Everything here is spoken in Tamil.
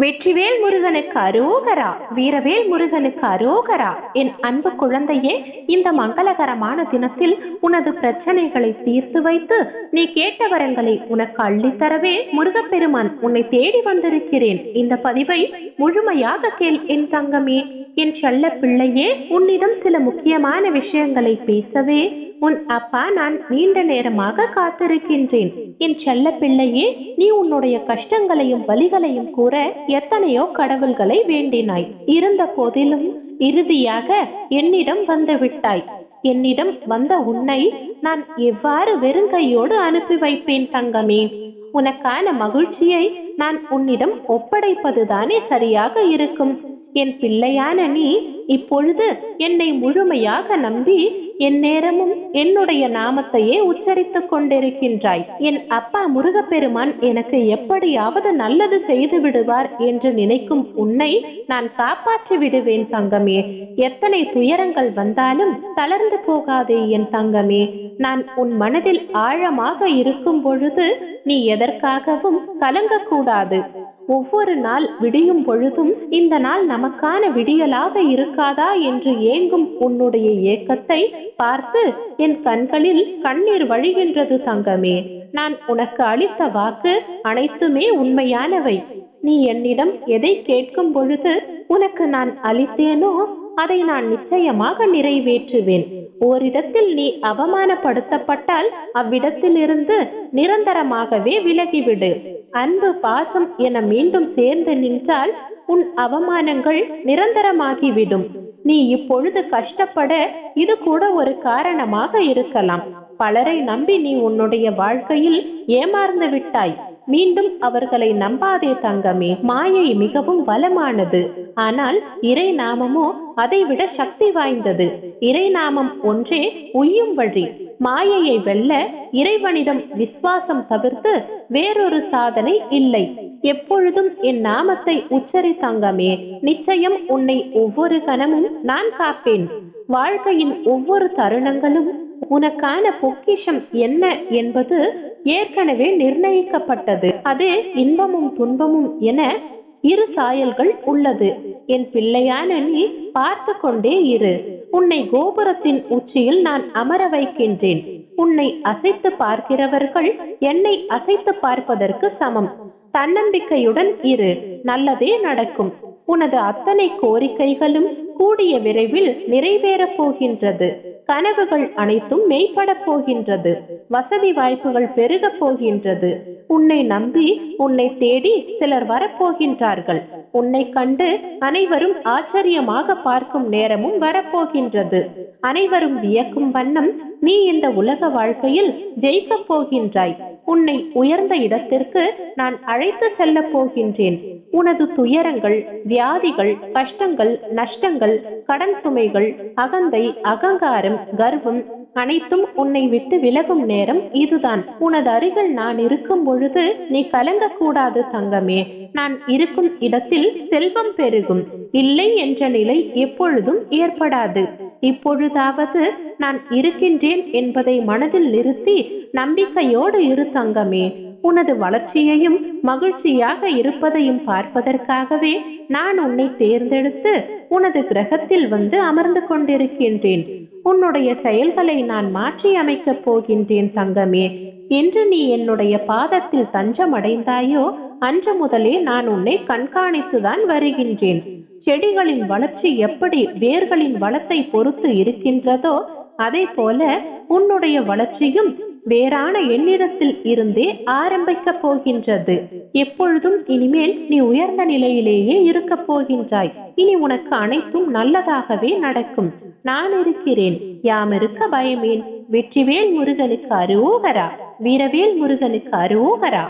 வெற்றிவேல் முருகனுக்கு அரோகரா வீரவேல் முருகனுக்கு அரோகரா. என் அன்பு குழந்தையே இந்த மங்களகரமான தினத்தில் உனது பிரச்சனைகளை தீர்த்து வைத்து நீ கேட்ட வரங்களை உனக்கு அள்ளித்தரவே முருகப்பெருமான் உன்னை தேடி வந்திருக்கிறேன். இந்த பதிவை முழுமையாக கேள் என் தங்கமே. என் செல்ல பிள்ளையே உன்னிடம் சில முக்கியமான விஷயங்களை பேசவே உன் அப்பா நான் நீண்ட நேரமாக காத்திருக்கின்றேன். என் செல்ல பிள்ளையே நீ உன்னுடைய கஷ்டங்களையும் வலிகளையும் கூற எத்தனையோ கடவுள்களை வேண்டினாய். இருந்த போதிலும் இறுதியாக என்னிடம் வந்து விட்டாய். என்னிடம் வந்த உன்னை நான் எவ்வாறு வெறுங்கையோடு அனுப்பி வைப்பேன் தங்கமே? உனக்கான மகிழ்ச்சியை நான் உன்னிடம் ஒப்படைப்பதுதானே சரியாக இருக்கும். என் பிள்ளையான நீ இப்பொழுது என்னை முழுமையாக நம்பி என் நேரமும் என்னுடைய நாமத்தையே உச்சரித்துக் கொண்டிருக்கின்றாய். என் அப்பா முருகப்பெருமான் எனக்கு எப்படியாவது நல்லது செய்து விடுவார் என்று நினைக்கும் உன்னை நான் காப்பாற்றி விடுவேன் தங்கமே. எத்தனை துயரங்கள் வந்தாலும் தளர்ந்து போகாதே என் தங்கமே. நான் உன் மனதில் ஆழமாக இருக்கும் பொழுது நீ எதற்காகவும் கலங்கக்கூடாது. ஒவ்வொரு நாள் விடியும் பொழுதும் இந்த நாள் நமக்கான விடியலாக இருக்காதா என்று ஏங்கும் உன்னுடைய ஏக்கத்தை பார்த்து என் கண்களில் கண்ணீர் வழிகின்றது தங்கமே. நான் உனக்கு அளித்த வாக்கு அனைத்துமே உண்மையானவை. நீ என்னிடம் எதை கேட்கும் பொழுது உனக்கு நான் அளித்தேனோ அதை நான் நிச்சயமாக நிறைவேற்றுவேன். ஓரிடத்தில் நீ அவமானப்படுத்தப்பட்டால் அவ்விடத்திலிருந்து நிரந்தரமாகவே விலகிவிடு. அன்பு பாசம் என மீண்டும் சேர்ந்து நின்றால் உன் அவமானங்கள் நிரந்தரமாகிவிடும். நீ இப்பொழுது கஷ்டப்பட இது கூட ஒரு காரணமாக இருக்கலாம். பலரை நம்பி நீ உன்னுடைய வாழ்க்கையில் ஏமாந்து விட்டாய். மீண்டும் அவர்களை நம்பாதே தங்கமே. மாயை மிகவும் பலமானது ஆனால் இறை நாமமோ அதைவிட சக்தி வாய்ந்தது. இறை நாமம் ஒன்றே உய்யும் வழி. மாயையை வெல்ல இறைவனிடம் விசுவாசம் தவிர்த்து வேறொரு சாதனை இல்லை. எப்பொழுதும் என் நாமத்தை உச்சரி தங்கமே. நிச்சயம் உன்னை ஒவ்வொரு கணமும் நான் காப்பேன். வாழ்க்கையின் ஒவ்வொரு தருணங்களும் உனக்கான பொக்கிஷம் என்ன என்பது ஏற்கனவே நிர்ணயிக்கப்பட்டது. அது இன்பமும் துன்பமும் என இரு சாயல்கள் உள்ளது. என் பிள்ளையான நீ பார்த்து கொண்டே இரு. உன்னை கோபுரத்தின் உச்சியில் நான் அமர வைக்கின்றேன். உன்னை அசைத்து பார்க்கிறவர்கள் என்னை அசைத்து பார்ப்பதற்கு சமம். தன்னம்பிக்கையுடன் இரு. நல்லதே நடக்கும். உனது அத்தனை கோரிக்கைகளும் கூடிய விரைவில் நிறைவேறப் போகின்றது. கனவுகள் அனைத்தும் மெய்ப்படப் போகின்றது. வசதி வாய்ப்புகள் பெருகப் போகின்றது. உன்னை நம்பி உன்னை தேடி சிலர் வரப்போகின்றார்கள் உன்னை கண்டு அனைவரும் ஆச்சரியமாக பார்க்கும் நேரமும் வரப்போகின்றது. அனைவரும் வியக்கும் வண்ணம் நீ இந்த உலக வாழ்க்கையில் ஜெயிக்கப் போகின்றாய். உன்னை உயர்ந்த இடத்திற்கு நான் அழைத்து செல்ல போகின்றேன். உனது துயரங்கள் வியாதிகள் கஷ்டங்கள் நஷ்டங்கள் கடன் சுமைகள் அகந்தை அகங்காரம் கர்வம் அனைத்தும் உன்னை விட்டு விலகும் நேரம் இதுதான். உனது அருகில் நான் இருக்கும் பொழுது நீ கலங்க கூடாது தங்கமே. நான் இருக்கும் இடத்தில் செல்வம் பெருகும். இல்லை என்ற நிலை எப்பொழுதும் ஏற்படாது. இப்பொழுதாவது நான் இருக்கின்றேன் என்பதை மனதில் நிறுத்தி நம்பிக்கையோடு இரு தங்கமே. உனது வளர்ச்சியையும் மகிழ்ச்சியாக இருப்பதையும் பார்ப்பதற்காகவே நான் உன்னை தேர்ந்தெடுத்து உனது கிரகத்தில் வந்து அமர்ந்து கொண்டிருக்கின்றேன். உன்னுடைய செயல்களை நான் மாற்றி அமைக்கப் போகின்றேன் தங்கமே. என்று நீ என்னுடைய பாதத்தில் தஞ்சம் அடைந்தாயோ அன்று முதலே நான் உன்னை கண்காணித்துதான் வருகின்றேன். செடிகளின் வளர்ச்சி எப்படி வேர்களின் வளத்தை பொறுத்து இருக்கின்றதோ அதே போல உன்னுடைய வளர்ச்சியும் வேறான என்னிடத்தில் இருந்தே ஆரம்பிக்க போகின்றது. எப்பொழுதும் இனிமேல் நீ உயர்ந்த நிலையிலேயே இருக்க போகின்றாய். இனி உனக்கு அனைத்தும் நல்லதாகவே நடக்கும். நான் இருக்கிறேன் யாம் இருக்க பயமேன். வெற்றிவேல் முருகனுக்கு அரோகரா வீரவேல் முருகனுக்கு அரோகரா.